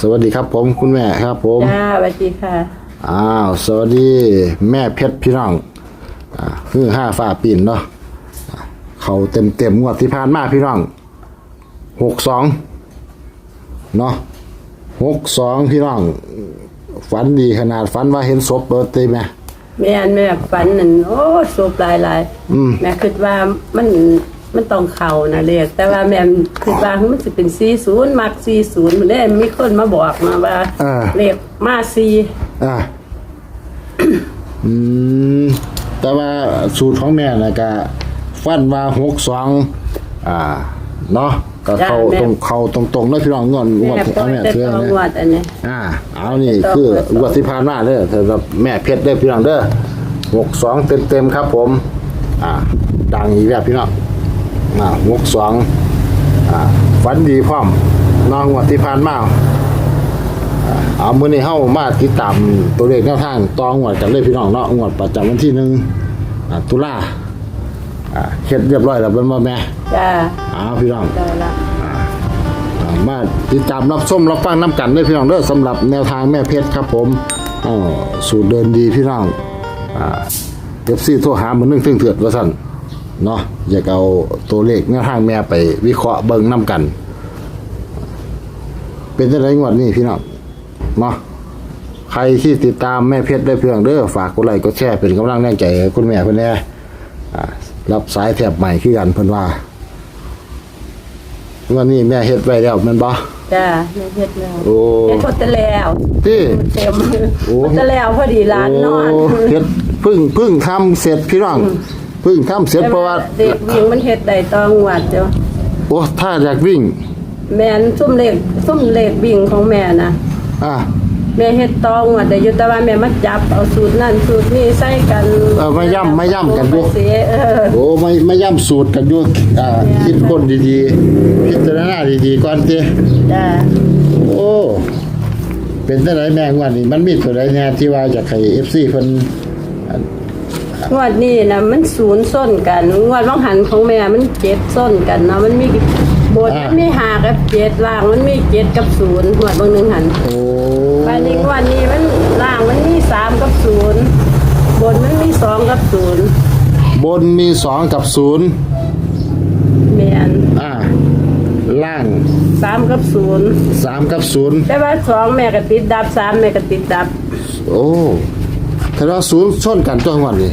สวัสดีครับผมคุณแม่ครับผม จ้าสวัสดีค่ะ อ้าว สวัสดี แม่เพชรพี่น้องอ่าคือห้าฝ่าปีนเนาะอ่าเขาเต็มเต็มๆงวดที่ผ่านมาพี่น้องหกสองเนาะหกสองพี่น้อง ฝันดีขนาดฝันว่าเห็นศพเปิดเต็มไหม แม่อันแม่ฝันนั่นโอ้สูบหลายหลายแม่คิดว่ามัน มันต้องเข่านะเรียกแต่ว่าแม่คิดว่ามันจะเป็นซีศูนย์มักซีศูนย์มันได้มีคนมาบอกมาว่าเออเรียกมาซีอ่า อืม แต่ว่าสูตรของแม่นะก็ฟันว่าหกสองอ่า เนาะก็เข้าตรงเข้าตรงๆแล้วพี่น้องงอนงแม่วดปล่เอาอยแม่แต่เชื่อต้องเนี่ย วัดอันนี้ อ่า เอานี่คืองวดที่ผ่านมาเด้อสำหรับแม่เพชรเด้อพี่น้องเด้อหกสองเต็มๆครับผม อ่า ดังอีกแล้วพี่น้อง อ่าหกสองอ่าฝันดีพร้อมน้องงวดที่ผ่านมาเอามื้อนี้เฮามาติดตามตัวเลขแนวทางต่องวดกันเลยพี่น้องเนาะงวดประจำวันที่หนึ่งอ่าตุลาอ่าเฮ็ดเรียบร้อยแล้วเป็นบ่แม่จ้าเอาพี่น้อง ได้ละอ่ามาติดตามรับชมรับฟังน้ำกันด้วยพี่น้องเด้อสำหรับแนวทางแม่เพชรครับผมอ๋อสูตรเดินดีพี่น้องอ่าเอฟซีโทรหามือนึงถึงเถือดว่าสั่น เนาะอยากเอาตัวเลขแนวทางแม่ไปวิเคราะห์เบิ่งน้ำกัน เป็นจังไดงวดนี้พี่น้องเนาะใครที่ติดตามแม่เพชรได้เพียงเด้อฝากกดไลค์กดแชร์เป็นกำลังแรงใจให้คุณแม่เพิ่นแน่อ่ารับสายแถบใหม่คือกันเพิ่นว่าวันนี้แม่เฮ็ดไว้แล้วแม่นบ่ จ้าแม่เฮ็ดแล้วโอ้ เฮ็ดพอตะแล้วที่เต็มโอ้พอตะแล้วพอดีร้านนอน โเฮ็ดเพึ่งเพึ่งทำเสร็จพี่น้อง เพึ่งทำเสร็จเพราะว่า เด็กวิ่งมันเฮ็ดได้ต้องวัดเจ้าโอ้ถ้าอยากวิ่ง แม่นซุ่มเลขซุ่มเลขวิ่งของแม่นะอะแม่เฮ็ดตองว่าแต่อยู่แต่ว่าแม่มาจับเอาสูตรนั่นสูตรนี้ใส่กันเออมาย่ำมาย่ำกันอยู่เสียเออโอ้ไม่ไม่ย่ำสูตรกันอยู่อ่าคิดคนดีๆ พิจารณาดีๆก่อนติจ้าโอ้ เป็นจังไดแม่งวันนี้มันมีตัวใดแน่ที่ว่าอยากให้ FC เพิ่น งวดนี้นะมันศูนย์ส้นกันงวดว่างหันของแม่มันเจ็ดส้นกันเนาะมันมีบนมันมีหากับเจ็ดล่างมันมีเจ็ดกับศูนย์งวดบางหนึงหันโอ้ไปนี้งวดนี้มันล่างมันมีสามกับศูนย์บนมันมีสองกับศูนย์บนมี2กับ0แม่นอ่าล่างสามกับศูนย์3กับ0แต่ว่าสองแม่ก็ติดดับสามแม่ก็ติดดับ โอ้ถ้าว่าศูนย์ชนกันตัววันนี้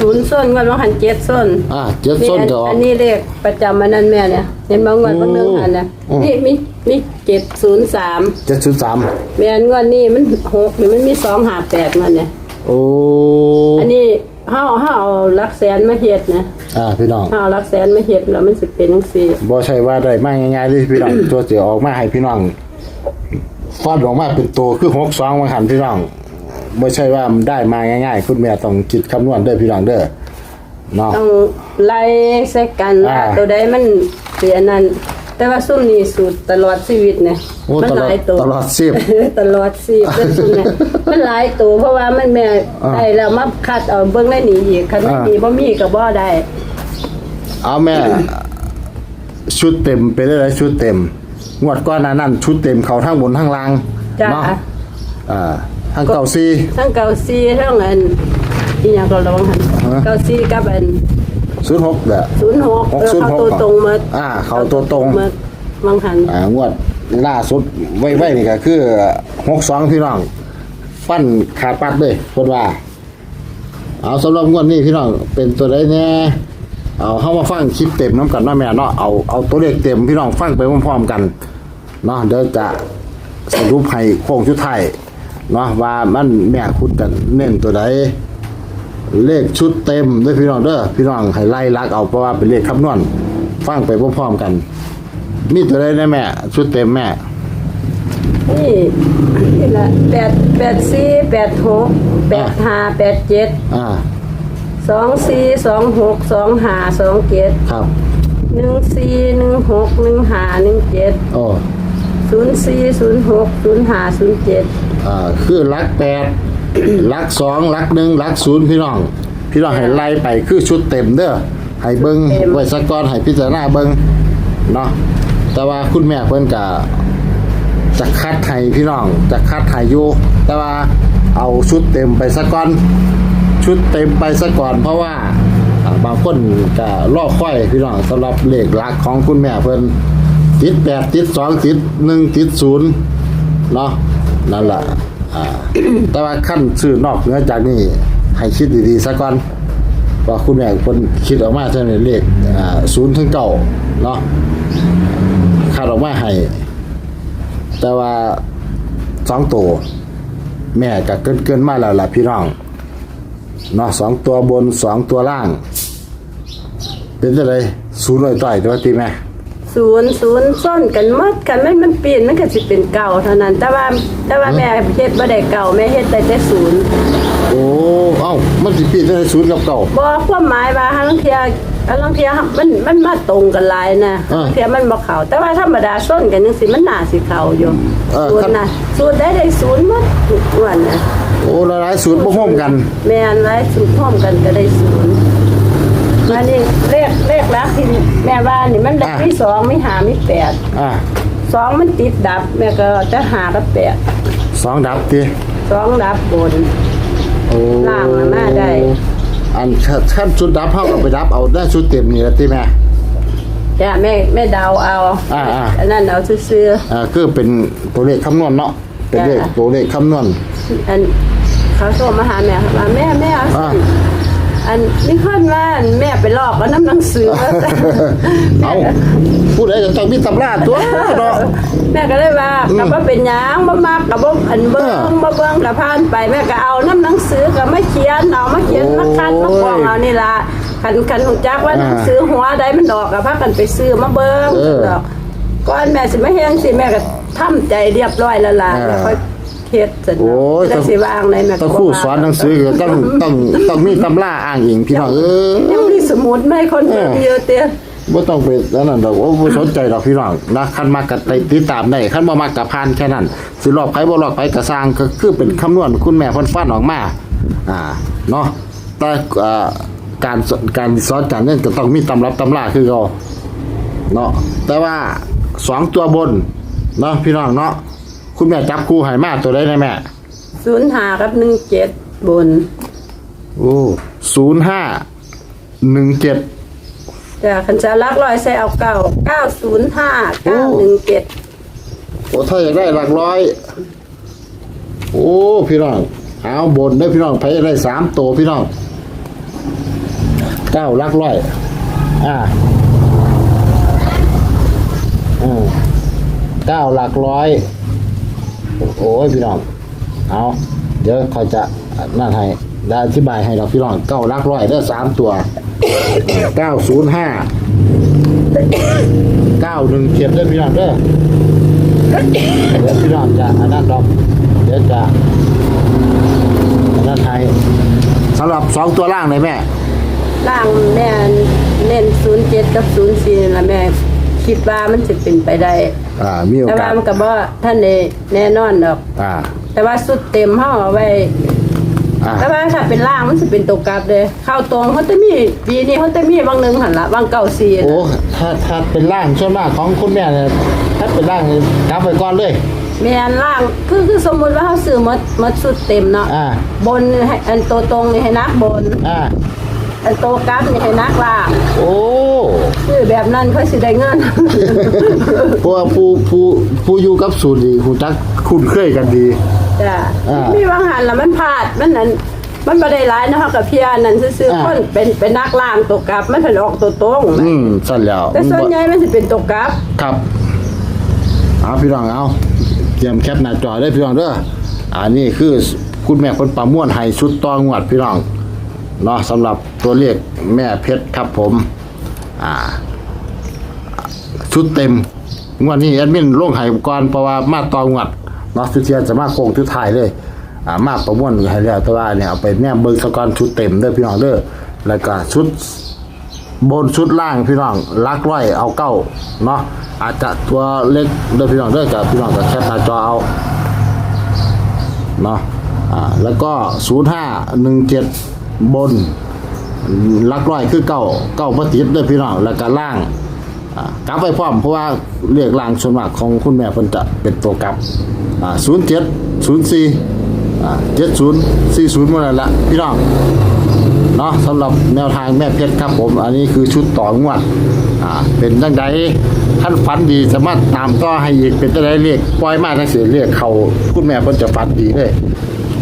ศูนย์ส้นงวดว่างหันเจ็ดส้นอ่าเจ็ดส้นก็ออก อันนี้เลขประจำมันนั่นแม่เนี่ยเห็นบางงวดบางหนึงอันนะโอ้นี่มีมีเจ็ดศูนย์สามเจ็ดศูนย์สามแม่นงวดนี้มันหกนี่มันมีสองหาแปดมันเนี่ย โอ้อันนี้เฮาเฮาเอาหลักแสนมาเฮ็ดนะอ่าพี่น้องเฮาเอาหลักแสนมาเฮ็ดแล้วมันสิเป็นจังซี่บ่ใช่ว่าได้มาง่ายๆเลยพี่น้อง ตัวเสียออกมาให้พี่น้องฟาดออกมาเป็นตัวคือหกสองมาหันพี่น้อง ไม่ใช่ว่ามันได้มาง่าย ๆ คุณแม่ต้องคิดคำนวณเด้อพี่น้องเด้อเนาะ ต้องไล่ใส่กันอ่าว่าตัวใดมันเสียนั้น แต่ว่าซุ่มนี้สูตรตลอดชีวิตเนี่ยโอ้มัตลหอดลายตัวตลอดชีพ ตลอดชีพเป็นซุ่มเนี่ยมันหลายตัวเพราะว่ามันแม่อ่าได้แล้วมาคัดเอาเบิ่งได้หนีอีกคันไม่อ่ามีบ่มีก็บ่ได้ เอาแม่ ชุดเต็มไปเลยชุดเต็มงวดก้อนหนานั้นชุดเต็มเขาทั้งบนทั้งล่างจ้าเนาะอ่า ทั้งเก่าซี ทั้งเกาซีทั้งอันอีหยังก็ระวังหันฮะเกาซีกับอันศูนย์หกเด้อ ศูนย์หกหกเออศูนย์เขาหกตัวตรงมาอ่าเขาตัวตรง มาบางหันอ่างวดล่าสุดไว้ไว้นี่ก็คือหกสองพี่น้อง ฟันขาดปัดเลยคนว่า เอาสำหรับงวดนี้พี่น้องเป็นตัวใดแน่เอาเข้ามาฟังคลิปเต็มน้ำกันเนาะแม่เนาะเอาเอาตัวเลขเต็มพี่น้องฟังไปพร้อมๆกันเนาะเดี๋ยวจะสรุปให้โค้งชุดไทาย เนาะว่ามันแม่คุดกันเน้นตัวใดเลขชุดเต็มด้วยพี่น้องเด้อพี่น้องให้ไล่ลักเอาเพราะว่าเป็นเลขคำนวณฟังไปพร้อมๆกัน มีตัวใดแน่แม่ ชุดเต็มแม่นี่นี่ละแปดแปดสี่แปดหกแปดห้าแปดเจ็ดอ่าสองสี่สองหกสองห้าสองเจ็ดครับหนึ่งสี่หนึ่งหกหนึ่งห้าหนึ่งเจ็ดโอ้ ศูนย์สี่ศูนย์หกศูนย์ห้าศูนย์เจ็ดอ่าคือลักแปดลักสองลักหนึ่งลักศูนย์พี่น้อง พี่น้องให้ไล่ไปคือชุดเต็มเด้อให้เบิ้งไว้สักก้อนให้พิจารณาเบิ้งเนาะแต่ว่าคุณแม่เพิ่นกะจะคัดไทยพี่น้องจะคัดไทยอยู่แต่ว่าเอาชุดเต็มไปซะก่อน ชุดเต็มไปซะก่อน เพราะว่าอ่าบางคนก็รอค่อยพี่น้องสำหรับเลขหลักของคุณแม่เพิ่น ติดแปดติดสองติดหนึ่งติดศูนย์เนาะนั่นแหละอ่าแต่ว่าขั้นซื้อนอกเหนือจากนี้ให้คิดดีๆซะก่อนว่าคุณแม่เพิ่นคิดออกมาจะเท่านี้เลขอ่าศูนย์ถึงเก้าเนาะคาดออกมาให้แต่ว่าสองตัวแม่ก็เกินเกินมาแล้วล่ะพี่น้องเนาะสองตัวบนสองตัวล่าง เป็นอะไรศูนย์ลอยต่อยตัวทีแม่ ศูนย์ศูนย์ซ่อนกันหมดกันมันมันเปลี่ยนมันก็สิเป็นเก่าเท่านั้น แต่ว่าแต่ว่าแม่เฮ็ดบ่ได้เก่าแม่เฮ็ดได้แต่ศูนย์โอ้เอ้ามันสิปีนได้ศูนย์กับเก่าบ่ความหมายว่าหาลังเทียหาลังเทียมันมันมาตรงกันหลายนะอ่าหาลังเทียมันบ่เข้าแต่ว่าธรรมดาซ่อนกันจังซี่มันน่าสิเข้าอยู่เออศูนครับย์น่ะศูนย์ได้ได้ศูนย์หมดทุกวันน่ะโอ้หลายๆศูนย์บ่พร้อมกัน แม่นหลายศูนย์พร้อมกันก็ได้ศูนย์ อันนี้เลขเลขลักที่แม่ว่านี่มันได้อ่ามีสองมีห้ามีแปดอ่าสองมันติดดับแม่ก็จะหากับแปดสองดับทีสองดับบน โอ้ล่างน่ะมาได้ อันขั้นชุดดับเฮาเอาไปดับเอาได้ชุดเต็มนี่ละติแม่จ้ะแม่แม่เดาเอาอ่าอ่าอันนั้นเอาซื้ออ่าคือเป็นตัวเลขคำนวณเนาะเป็นเลขจ้ะตัวเลขคำนวณๆอันเขาโทรมาหาแม่ว่าแม่แม่เอา อ่าอันนี่คนว่าอันแม่ไปลอกเอาน้ำหนังสือเอาผู้ใดก็ต้องมีตำราตัวเนาะแม่ก็เลยว่าอืมกับว่าเป็นหยังบ่มากกับบ่อันเบิ่เอองบ่เบิ่งกับผ่านไปแม่ก็เอาน้ำหนังสือก็มาเขียนเอามาเขียนมาคัดมาป้องเอานี่ล่ะคันคันฮู้จักว่าอ่าหนังสือหัวใดมันดอกก็พากันไปซื้อมาเบิ่งเออดอกก่อนแม่สิมาเฮ็ดจังซี่แม่ก็ทำใจเรียบร้อยแล้วล่ะอ่าแล้วค่อย เฮ็ดเสร็จโอ้ย แล้วสิวางในแม่ก็ต้องบ่ครู่ว่าสอนหนังสือก็ต้องต้องต้องมีตำราอ้างอิงพี่น้องเออยังมีสมุดไม่คนเพิ่มเยอะเตี้ยบ่ต้องไปแล้วนั่นดอกโอ้บ่สนใจดอกพี่น้องนะคันมากก็ไปติดตามได้คันบ่มากก็ผ่านแค่นั้นสิรอบไผบ่รอบไผก็สร้างก็คือเป็นคำนวณคุณแม่เพิ่นฟันออกมาอ่าเนาะแต่อ่าการสการสอนการเล่นก็ต้องมีตำรับตำราคือเขาเนาะแต่ว่าสองตัวบนเนาะพี่น้องเนาะ คุณแม่จับคู่ให้มาตัวใดได้แม่ศูนย์หากับหนึ่งเจ็ดบนโอ้ศูนย์ห้าหนึ่งเจ็ดจ้ะคันจะลักลอยใส่เอาเก้าเก้าศูนย์ห้าเก้าหนึ่งเจ็ดโอ้ถ้าอยากได้หลักร้อย โอ้พี่น้องเอาบนได้อพี่น้องไปได้สามตัวพี่น้องเก้าหลักร้อย อ่าอืมเก้าหลักร้อย โอ้ยพี่น้อง เอาเดี๋ยวเขาจะนั่นให้ได้อธิบายให้เราพี่น้องเก้าหลักร้อยได้อสามตัวเก้าศูนย์ห้าเก้าหนึ่งเจ็ดได้อพี่น้องเด้อเดี๋ยวพี่น้องจะอันนั้นดอกเดี๋ยวจะอันนั้นไทยสำหรับสองตัวล่างเลยแม่ ล่างแม่เน้นศูนย์เจ็ดกับศูนย์สี่ละแม่ คิดว่ามันจะเป็นไปได้อ่ามีโอแต่กาว่าสมันก็บ่ท่านได้แน่นอนดอก อ่าแต่ว่าสุดเต็มเฮาเอาไว้ อ่าแต่ว่าถ้าเป็นล่างมันจะเป็นตัวกลับเลยเข้าตรงเขาจะมีปีนี้เขาจะมีบางหนึงหันละบางเก่าสี่โอ้ถ้าถ้าเป็นล่างส่วนมากของคุณแม่เนี่ยถ้าเป็นล่างเนี่ยกลับไปก่อนเลย แม่นล่างคือคือสมมุติว่าเขาซื้อหมดหมดสุดเต็มเนาะอ่า บนให้อันตัวตรงนี่ให้นักบน อ่า อันตัวกลับนี่ให้นักล่างโอ้คือแบบนั้นเขาสิได้เงิน เพราะว่าผู้ผู้ผู้อยู่กับสูตรดีคุณจักคุ้นเคยกันดี จ้ะมีบางหันแล้วมันพลาดมันนั่นมันบ่ได้หลายเนาะกับเพียนั่นซื่ออ่าๆคนเป็นเป็นนักล่างตัวกลับ มันถึงออกตัวตรงอืมสั่นแล้วแต่ส่วนใหญ่มันสิเป็นตัวกลับ ครับเอาพี่น้องเอาเตรียมแคปหน้าจอได้พี่น้องเด้ออันนี้คือคุณแม่คนประม่วนให้ชุดตองวดพี่น้อง เนาะสำหรับตัวเลขแม่เพชรครับผม อ่า ชุดเต็มงวดนี้แอดมินลงให้ก่อนเพราะว่ามาตองวดเนาะสุเทียนจะมาโค้งทุกท้ายเลย อ่ามาประม่วนให้แล้วแต่ว่าเนี่ยเอาไปแนมเบิ่งซะก่อนชุดเต็มเด้อพี่น้องเด้อแล้วก็ชุดบนชุดล่างพี่น้องลักร้อยเอาเก้าเนาะอาจจะตัวเล็กเด้อพี่น้องเด้อกับพี่น้องกับแคปหน้าจอเอาเนาะอ่าแล้วก็ศูนย์ห้าหนึ่งเจ็ด บนลักร้อยคือเก้าเก้าพติดเด้พี่น้องแล้วก็ล่างกลับไปพร้อมเพราะว่าเรียกลางส่วนมากของคุณแม่เพิ่นจะเป็นตัวกลับอ่า07 04อ่า70 40มื้อนั่นละพี่น้องเนาะสำหรับแนวทางแม่เพชรครับผม อันนี้คือชุดต่องวดอ่าเป็นจังไดท่านฝันดีสามารถตามต่อให้อีกเป็นจังไดเรียกปล่อยมาทั้งเสียเรียกเขาคุณแม่เพิ่นจะฝันดีเลย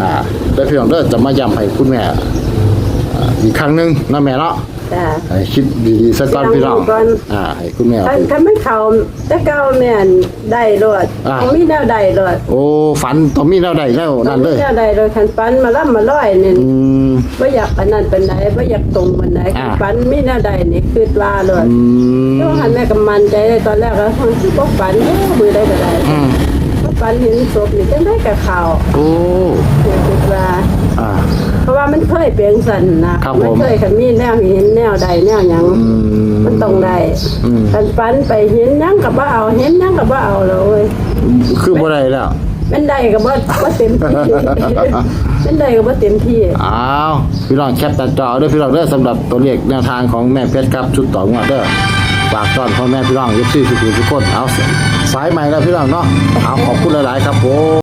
อ่าแล้วพี่น้องเด้อจะมาย้ำให้คุณแม่ อ่าอีกครั้งหนึงนะแม่เนาะจ้ะให้คิดดีๆสักก่อนพี่น้องก่อนอ่าให้คุณแม่ถ้าไป ถ้าไม่เขาแต่เก้าแม่นได้รอดอ่า ต้องมีแนวใดรอดโอ้ฝันต้องมีแนวใดแล้วนั่นเลย แนวใดรอดคันฟันมาล่ำมาร้อยนี่อืม บ่อยากอันนั้นเป็นไหนบ่อยากตรงเป็นไหนอ่า คันฟันมีแนวใดนี่คือว่าเลยอืมช่วงหันแม่ก็มันใจเลยตอนแรกก็คือบ่ฝันเอ้อมือได้ก็ได้อืมบ่ฝันเห็นศพนี่จังได้กับข่าวโอ้คิดว่า อ่า เพราะว่ามันเคยเปลี่ยนสันนะครับผมมันเคยคันมีแนวเห็นแนวใดแนวหยังอืม มันต้องได้อืมคันฟันไปเห็นหยังก็บ่เอาเห็นหยังก็บ่เอาเลย คือบ่ได้แล้ว มันได้ก็บ่บ่เต็มที่ มันได้ก็บ่เต็มที่ อ้าวพี่น้องแคปตัดจอเด้อพี่น้องเด้อสำหรับตัวเลขแนวทางของแม่เพชรครับชุดต่องวดเด้อฝากต้อนพ่อแม่พี่น้องยุคที่สุขุมทุกคนเอาสายใหม่แล้วพี่น้องเนาะเอาขอบคุณหลาย ๆ ครับผม